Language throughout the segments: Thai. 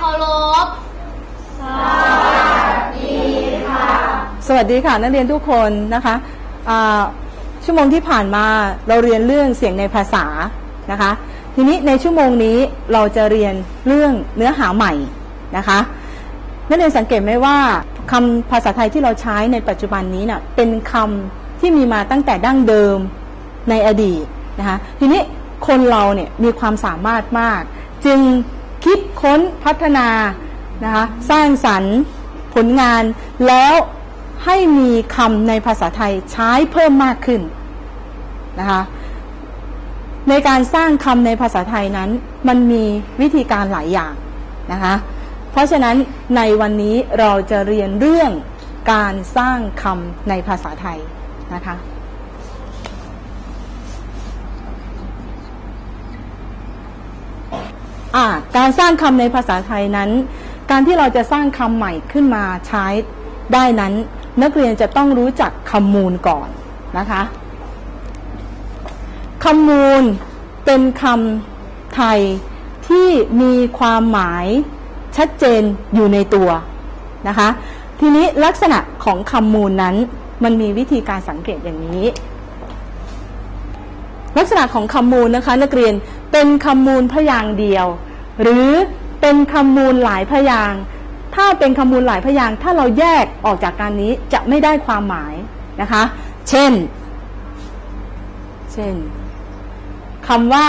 เคารพ สวัสดีค่ะ สวัสดีค่ะ นักเรียนทุกคนนะคะชั่วโมงที่ผ่านมาเราเรียนเรื่องเสียงในภาษานะคะ ทีนี้ในชั่วโมงนี้เราจะเรียนเรื่องเนื้อหาใหม่นะคะนักเรียนสังเกตไหมว่าคำภาษาไทยที่เราใช้ในปัจจุบันนี้น่ะเป็นคำที่มีมาตั้งแต่ดั้งเดิมในอดีตนะคะทีนี้คนเราเนี่ยมีความสามารถมาก จึง ค้นพัฒนานะคะสร้างสรรค์ผลงานแล้วให้มีคำในภาษาไทยใช้เพิ่มมากขึ้นนะคะในการสร้างคำในภาษาไทยนั้นมันมีวิธีการหลายอย่างนะคะเพราะฉะนั้นในวันนี้เราจะเรียนเรื่องการสร้างคำในภาษาไทยนะคะ อ่า การสร้างคำในภาษาไทยนั้น การที่เราจะสร้างคำใหม่ขึ้นมาใช้ได้นั้น นักเรียนจะต้องรู้จักคำมูลก่อนนะคะคำมูลเป็นคำไทยที่มีความหมายชัดเจนอยู่ในตัวนะคะ ทีนี้ลักษณะของคำมูลนั้นมันมีวิธีการสังเกตอย่างนี้ ลักษณะของคำมูลนะคะ นักเรียน เป็นคำมูลพยางเดียว หรือเป็นคำมูลหลายพยาง ถ้าเป็นคำมูลหลายพยางถ้าเราแยกออกจากการนี้จะไม่ได้ความหมายนะคะ เช่น เช่นคำว่า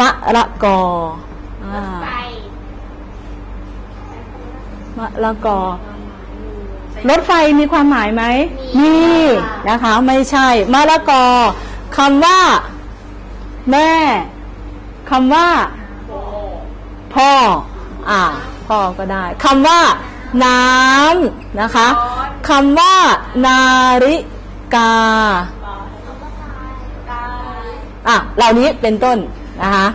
มะละกอมะละกอรถไฟมีความหมายไหมมีนะคะ ไม่ใช่มะละกอคำว่า แม่คำว่า พ่อ อ่า พ่อก็ได้คำว่า น้ำนะคะคำว่า นาฬิกาอะเหล่านี้เป็นต้นนะคะ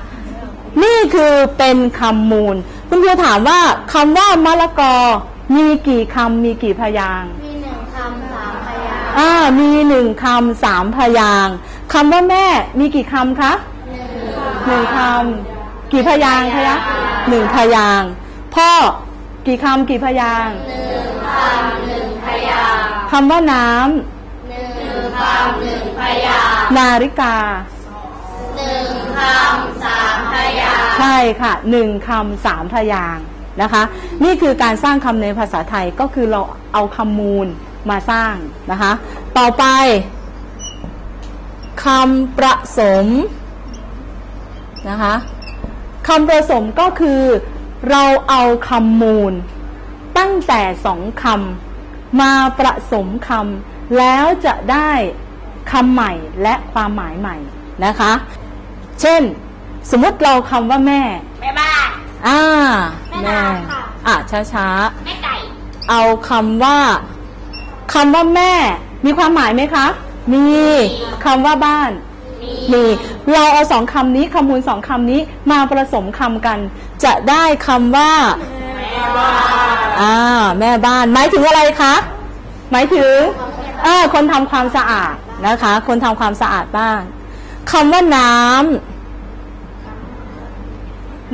นี่คือเป็นคำมูล คุณครูถามว่าคำว่ามะละกอ มีกี่คำมีกี่พยางค์มีหนึ่งคำสามพยางค์อ่ามีหนึ่งคำสามพยาง ค์คำว่าแม่มีกี่คำคะหนึ่งคำกี่พยางค์คะหนึ่งพยางค์พ่อกี่คำกี่พยางค์หนึ่งคำหนึ่งพยางค์คำว่าน้หนึ่งคำหนึ่งพยางค์ำนาฬิกาหนึ่งคำสามพยางค์ใช่ค่ะหนึ่งคำสามพยางค์นะคะ นี่คือการสร้างคำในภาษาไทยก็คือเราเอาคำมูลมาสร้างนะคะ ต่อไป คำประสมนะคะคำประสมก็คือเราเอาคำมูล ตั้งแต่สองคำมาประสมคำแล้วจะได้คำใหม่และความหมายใหม่นะคะ เช่น สมมติเราคำว่าแม่ แม่บ้านอ่าแม่น้ำค่ะอะช้าช้าแม่ไก่ๆเอาคำว่าคำว่าแม่ มีความหมายไหมคะ มีคำว่าบ้านมีมีเราเอาสองคำนี้คำมูลสองคำนี้มาผสมคำกัน จะได้คำว่าแม่บ้านอ่าแม่บ้าน หมายถึงอะไรคะหมายถึงเออคนทำความสะอาดนะคะ คนทำความสะอาดบ้านคำว่าน้ำ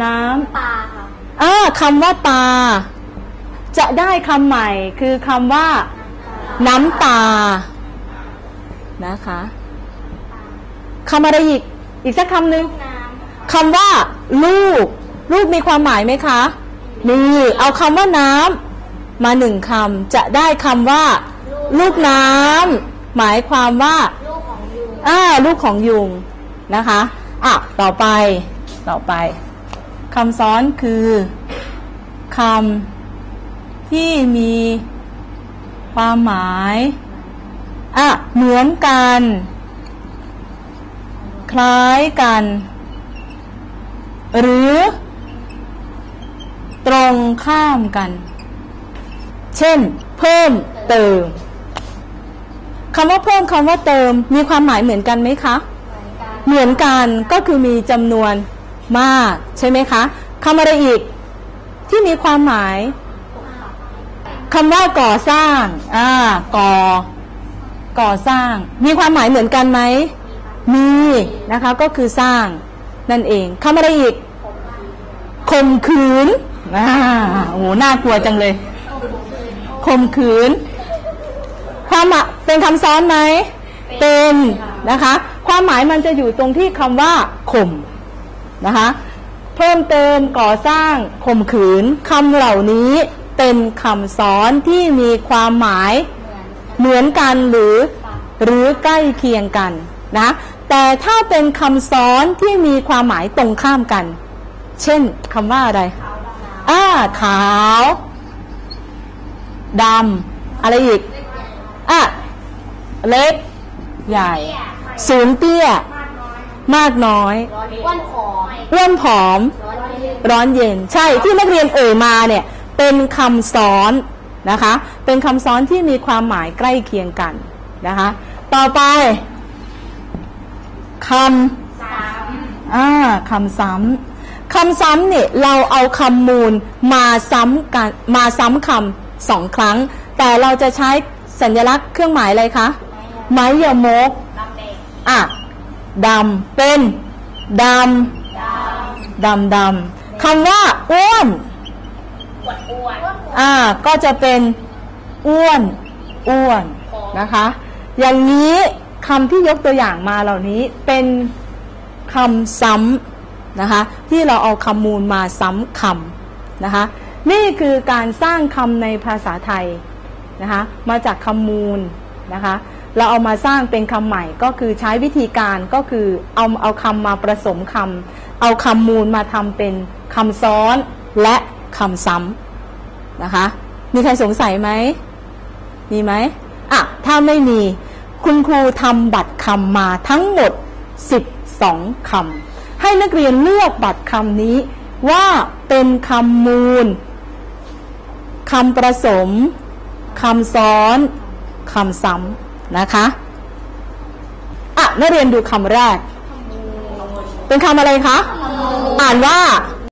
น้ำตาค่ะอ่าคำว่าตาจะได้คำใหม่คือคำว่า น้ำตา นะคะคำอะไรอีก อีกสักคำหนึ่งน้ำคำว่า ลูก ลูกมีความหมายไหมคะ มี เอาคำว่าน้ำมาหนึ่งคำจะได้คำว่า ลูกน้ำหมายความว่าลูกของยุงอ่าลูกของยุงนะคะอะต่อไปต่อไปคำซ้อนคือคำที่มีความหมาย อะเหมือนกัน คล้ายกัน หรือ ตรงข้ามกัน เช่น เพิ่มเติมคำว่าเพิ่มคำว่าเติม มีความหมายเหมือนกันไหมคะ เหมือนกันเหมือนกันก็คือมีจำนวนมากใช่ไหมคะคำอะไรอีกที่มีความหมายคำว่าก่อสร้าง อ่า ก่อ ก่อสร้าง มีความหมายเหมือนกันไหมมีนะคะก็คือสร้างนั่นเองคำอะไรอีกคข่มขืนอ่าโอ้โหน่ากลัวจังเลยข่มขืนความเป็นคำซ้อนไหมเป็นนะคะ ความหมายมันจะอยู่ตรงที่คำว่าข่มนะคะเพิ่มเติมก่อสร้างข่มขืนคำเหล่านี้เป็นคำซ้อนที่มีความหมาย เหมือนกันหรือหรือใกล้เคียงกันนะแต่ถ้าเป็นคำซ้อนที่มีความหมายตรงข้ามกัน เช่นคำว่าอะไรอ่าขาวดำอะไรอีกอะเล็ก ใหญ่ สูงเตี้ย มากน้อยอ้วนผอมอ้วนผอมร้อนเย็น ใช่ที่นักเรียนเอ่ยมาเนี่ย เป็นคำซ้อน นะคะ เป็นคำซ้อนที่มีความหมายใกล้เคียงกันนะคะ ต่อไปคำอ่าคำซ้ำคำซ้ำเนี่ยเราเอาคำมูลมาซ้ำกันมาซ้ำคำสองครั้ง แต่เราจะใช้สัญลักษณ์เครื่องหมายอะไรคะ ไม้ยมกดำแดงอะดำเป็นดำดำดำคำว่าอ้วนปวด อ้วนอ่าก็จะเป็นอ้วนอ้วนนะคะ อย่างนี้คำที่ยกตัวอย่างมาเหล่านี้เป็นคำซ้ำนะคะ ที่เราเอาคำมูลมาซ้ำคำนะคะ นี่คือการสร้างคำในภาษาไทยนะคะ มาจากคำมูลนะคะ เราเอามาสร้างเป็นคำใหม่ก็คือใช้วิธีการก็คือเอาเอาคำมาผสมคำเอาคำมูลมาทำเป็นคำซ้อนและ คำซ้ำนะคะ มีใครสงสัยไหมมีไหมอะ ถ้าไม่มีคุณครูทำบัตรคำมาทั้งหมด 12คำให้นักเรียนเลือกบัตรคำนี้ว่าเป็นคำมูลคำประสมคำซ้อนคำซ้ำนะคะอะนักเรียนดูคำแรก เป็นคำอะไรคะ อ่านว่า